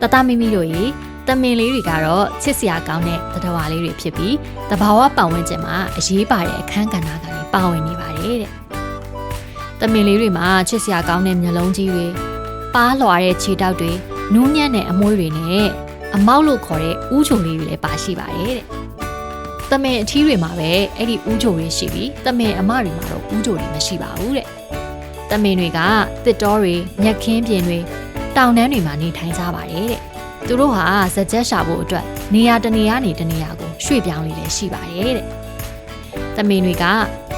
တတမိမိတို့ရေတမင်လေးတွေကတော့ချစ်စရာကောင်းတဲ့သတ္တဝါလေးတွေဖြစ်ပြီးတဘာဝပတ်ဝန်းကျင်မှာအရေးပါတဲ့အခန်းကဏ္ဍကနေပါဝင်နေပါတယ်တဲ့တမင်လေးတွေမှာချစ်စရာကောင်းတဲ့မျက်လုံးကြီးတွေပါးလွှာတဲ့ခြေတောက်တွေနူးညံ့တဲ့အမွှေးတွေနဲ့အမောက်လို့ခေါ်တဲ့ဥချုံလေးတွေလည်းပါရှိပါတယ်တဲ့တမင်အထီးတွေမှာပဲအဲ့ဒီဥချုံတွေရှိပြီးတမင်အမတွေမှာတော့ဥချုံတွေမရှိပါဘူးတဲ့ တမင်တွေကတစ်တောတွေမြက်ခင်းပြင်တွေတောင်တန်းတွေမှာနေထိုင်ကြပါတယ်တဲ့သူတို့ဟာဇက်ချက်ရှာဖို့အတွက်နေရာတစ်နေရာနေတစ်နေရာကိုရွှေ့ပြောင်းနေတယ်ရှိပါတယ်တဲ့။တမင်တွေက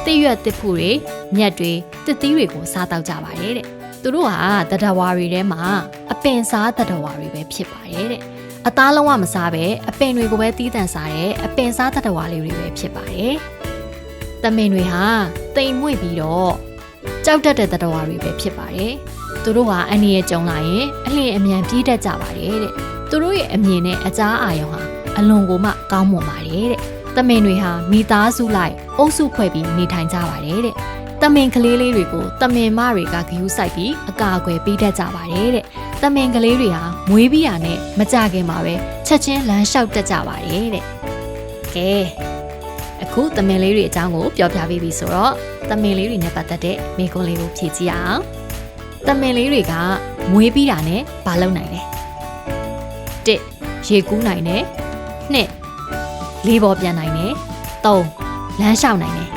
တစ်ရွက်တစ်ဖူတွေမြက်တွေတစ်သီးတွေကိုစားတောက်ကြပါတယ်တဲ့။သူတို့ဟာတတဝါတွေထဲမှာအပင်စားတတဝါတွေပဲဖြစ်ပါတယ်တဲ့။အသားလုံးဝမစားပဲအပင်တွေကိုပဲတီးတန့်စားတဲ့အပင်စားတတဝါလေးတွေပဲဖြစ်ပါတယ်။တမင်တွေဟာတိမ်မွေ့ပြီးတော့ ကြောက်တတ်တဲ့တတဝါတွေပဲဖြစ်ပါတယ်။သူတို့ဟာအန္တရာယ်ကြုံလာရင်အလျင်အမြန်ပြေးတတ်ကြပါတယ်တဲ့သူတို့ရဲ့အမြင်နဲ့အကြားအာရုံဟာအလွန်ကိုမှကောင်းမွန်ပါတယ်တဲ့။တမင်တွေဟာမိသားစုလိုက်အုပ်စုဖွဲ့ပြီးနေထိုင်ကြပါတယ်တဲ့။တမင်ကလေးလေးတွေကိုတမင်မတွေကဂယူးဆိုင်ပြီးအကာအကွယ်ပေးတတ်ကြပါတယ်တဲ့။တမင်ကလေးတွေဟာမွေးပြီးရနဲ့မကြခင်မှာပဲချက်ချင်းလမ်းလျှောက်တတ်ကြပါတယ်တဲ့။ကဲအခုတမင်လေးတွေအကြောင်းကိုပြောပြပေးပြီဆိုတော့ တမင်လေးတွေနဲ့ပတ်သက်တဲ့မိကွန်းလေးကိုဖြည့်ကြည့်အောင်။တမင်လေးတွေကမွေးပြီးတာနဲ့မလုပ်နိုင်လဲ။1ရေကူးနိုင်တယ်2လေးပေါ်ပြန်နိုင်တယ်3လမ်းလျှောက်နိုင်တယ်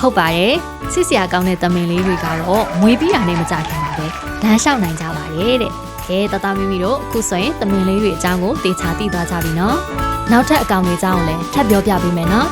ဟုတ်ပါတယ်စစ်စရာကောင်းတဲ့တမင်လေးတွေကတော့မွေးပြီးတာနဲ့မကြခင်ပါပဲလမ်းလျှောက်နိုင်ကြပါတယ်တဲ့ကဲတသားမိမိတို့အခုဆိုရင်တမင်လေးတွေအကြောင်းကိုတေချာသိသွားကြပြီနော်နောက်ထပ်အကောင်တွေအကြောင်းကိုလည်းထပ်ပြောပြပေးမယ်နော်